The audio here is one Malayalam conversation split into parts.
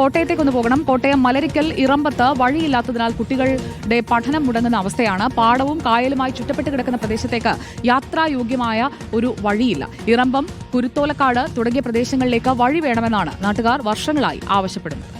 കോട്ടയത്തേക്ക് ഒന്ന് പോകണം. കോട്ടയം മലരിക്കൽ ഇറമ്പത്ത് വഴിയില്ലാത്തതിനാൽ കുട്ടികളുടെ പഠനം മുടങ്ങുന്ന അവസ്ഥയാണ്. പാടവും കായലുമായി ചുറ്റപ്പെട്ട് കിടക്കുന്ന പ്രദേശത്തേക്ക് യാത്രായോഗ്യമായ ഒരു വഴിയില്ല. ഇറമ്പം കുരുത്തോലക്കാട് തുടങ്ങിയ പ്രദേശങ്ങളിലേക്ക് വഴി വേണമെന്നാണ് നാട്ടുകാർ വർഷങ്ങളായി ആവശ്യപ്പെടുന്നത്.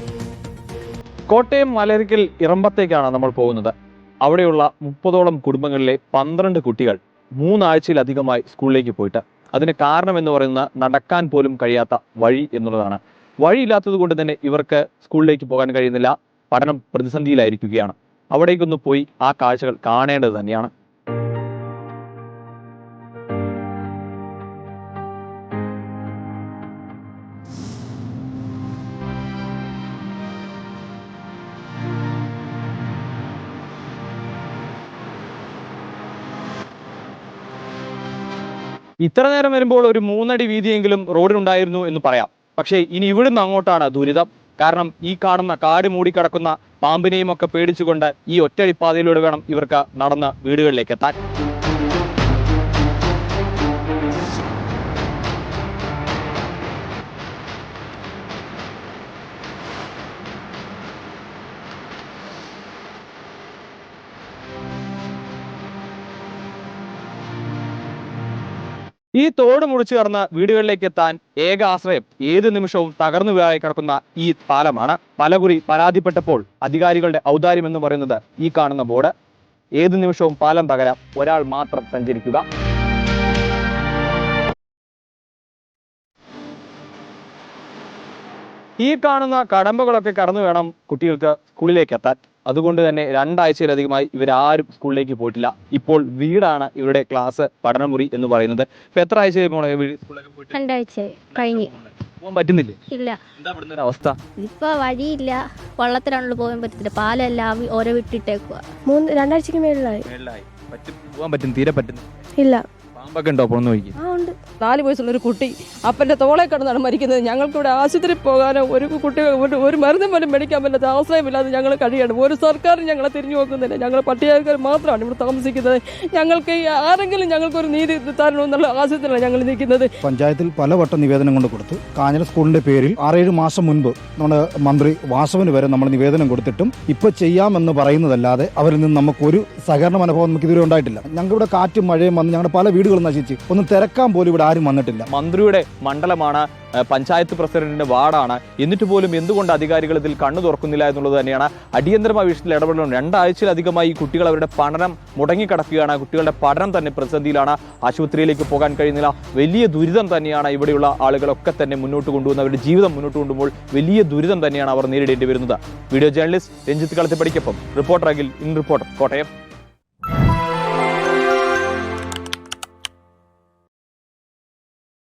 കോട്ടയം മലരിക്കൽ ഇറമ്പത്തേക്കാണ് നമ്മൾ പോകുന്നത്. അവിടെയുള്ള മുപ്പതോളം കുടുംബങ്ങളിലെ പന്ത്രണ്ട് കുട്ടികൾ മൂന്നാഴ്ചയിലധികമായി സ്കൂളിലേക്ക് പോയിട്ട്. അതിന് കാരണം എന്ന് പറയുന്ന നടക്കാൻ പോലും കഴിയാത്ത വഴി എന്നുള്ളതാണ്. വഴിയില്ലാത്തത് കൊണ്ട് തന്നെ ഇവർക്ക് സ്കൂളിലേക്ക് പോകാൻ കഴിയുന്നില്ല. പഠനം പ്രതിസന്ധിയിലായിരിക്കുകയാണ്. അവിടേക്കൊന്ന് പോയി ആ കാഴ്ചകൾ കാണേണ്ടത് തന്നെയാണ്. ഇത്ര നേരം വരുമ്പോൾ ഒരു മൂന്നടി വീതിയെങ്കിലും റോഡിനുണ്ടായിരുന്നു എന്ന് പറയാം. പക്ഷേ ഇനി ഇവിടുന്ന് അങ്ങോട്ടാണ് ദുരിതം. കാരണം ഈ കാണുന്ന കാട് മൂടിക്കിടക്കുന്ന പാമ്പിനെയും ഒക്കെ പേടിച്ചുകൊണ്ട് ഈ ഒറ്റടിപ്പാതയിലൂടെ വേണം ഇവർക്ക് നടന്ന് വീടുകളിലേക്ക് എത്താൻ. ഈ തോട് മുറിച്ചു കടന്ന് വീടുകളിലേക്ക് എത്താൻ ഏക ആശ്രയം ഏത് നിമിഷവും തകർന്നു വീഴായി കിടക്കുന്ന ഈ പാലമാണ്. പലകുറി പരാതിപ്പെട്ടപ്പോൾ അധികാരികളുടെ ഔദാര്യം എന്ന് പറയുന്നത് ഈ കാണുന്ന ബോർഡ്. ഏത് നിമിഷവും പാലം തകരാം ഒരാൾ മാത്രം സഞ്ചരിക്കുക. ഈ കാണുന്ന കടമ്പകളൊക്കെ കടന്നു വേണം കുട്ടികൾക്ക് സ്കൂളിലേക്ക് എത്താൻ അതുകൊണ്ട് തന്നെ രണ്ടാഴ്ചയിലധികമായി ഇവരാരും സ്കൂളിലേക്ക് പോയിട്ടില്ല. ഇപ്പോൾ വീടാണ് ഇവരുടെ ക്ലാസ് പഠനമുറി എന്ന് പറയുന്നത്. ഇപ്പൊ എത്ര ആഴ്ച പോണേ രണ്ടാഴ്ച കഴിഞ്ഞ്. പോകാൻ പറ്റുന്നില്ലേ? ഇല്ല. എന്താ ഇവിടുന്ന് ഒരു അവസ്ഥ? ഇപ്പൊ വഴിയില്ല. വള്ളത്തിലാണല്ലോ പോകാൻ പറ്റത്തില്ല പാലെല്ലാം അവി- ഓരോ വിട്ടിട്ടേക്കുക മൂന്ന് രണ്ടാഴ്ചക്ക് മേളിലായി. മേളിലായി. പറ്റും പോകാൻ പറ്റും തീരെ പറ്റുന്നു ഇല്ല. ഉണ്ടോ? നോക്കി ആ ഉണ്ട്. നാല് വയസ്സുള്ള ഒരു കുട്ടി അപ്പന്റെ തോളെ കിടന്നാണ് മരിക്കുന്നത്. ഞങ്ങൾക്ക് ഇവിടെ ആശുപത്രി പോകാനോ ഒരു കുട്ടി ഒരു ഒരു മരുന്നും പോലും മേടിക്കാൻ പറ്റാത്ത ആശ്രയമില്ലാതെ ഞങ്ങൾ കഴിയാണ്. ഒരു സർക്കാരും ഞങ്ങളെ തിരിഞ്ഞു നോക്കുന്നില്ല. ഞങ്ങൾ പട്ടികക്കാർ മാത്രമാണ് ഇവിടെ താമസിക്കുന്നത്. ഞങ്ങൾക്ക് ഈ ആരെങ്കിലും ഞങ്ങൾക്കൊരു നീതി തരണമെന്നുള്ള ആശയത്തിലാണ് ഞങ്ങൾ നിൽക്കുന്നത്. പഞ്ചായത്തിൽ പലവട്ടം നിവേദനം കൊണ്ട് കൊടുത്തു. കാഞ്ഞിര സ്കൂളിന്റെ പേരിൽ ആറേഴ് മാസം മുൻപ് നമ്മുടെ മന്ത്രി വാസവന് വരെ നമ്മൾ നിവേദനം കൊടുത്തിട്ടും ഇപ്പൊ ചെയ്യാമെന്ന് പറയുന്നതല്ലാതെ അവരിൽ നിന്ന് നമുക്ക് ഒരു സഹകരണ മനോഭാവം നമുക്ക് ഇതുവരെ ഉണ്ടായിട്ടില്ല. ഞങ്ങളുടെ കാറ്റും മഴയും വന്ന് ഞങ്ങളുടെ പല വീടുകളും നശിച്ച് ഒന്ന് തിരക്കാൻ പോലും ഇവിടെ ആരും വന്നിട്ടില്ല. മന്ത്രിയുടെ മണ്ഡലമാണ് പഞ്ചായത്ത് പ്രസിഡന്റിന്റെ വാർഡാണ്. എന്നിട്ട് പോലും എന്തുകൊണ്ട് അധികാരികൾ ഇതിൽ കണ്ണു തുറക്കുന്നില്ല എന്നുള്ളത് തന്നെയാണ് അടിയന്തരമായ വിഷയത്തിൽ ഇടപെടലും രണ്ടാഴ്ചയിലധികമായി കുട്ടികൾ അവരുടെ പഠനം മുടങ്ങിക്കിടക്കുകയാണ്. കുട്ടികളുടെ പഠനം തന്നെ പ്രതിസന്ധിയിലാണ്. ആശുപത്രിയിലേക്ക് പോകാൻ കഴിയുന്നില്ല. വലിയ ദുരിതം തന്നെയാണ് ഇവിടെയുള്ള ആളുകളൊക്കെ തന്നെ മുന്നോട്ട് കൊണ്ടുവന്ന് അവരുടെ ജീവിതം മുന്നോട്ട് കൊണ്ടുപോകുമ്പോൾ വലിയ ദുരിതം തന്നെയാണ് അവർ നേരിടേണ്ടി വരുന്നത്. Video journalist Ranjith കളത്തിപ്പടിക്കൊപ്പം reporter Akhil in reporter Kottayam.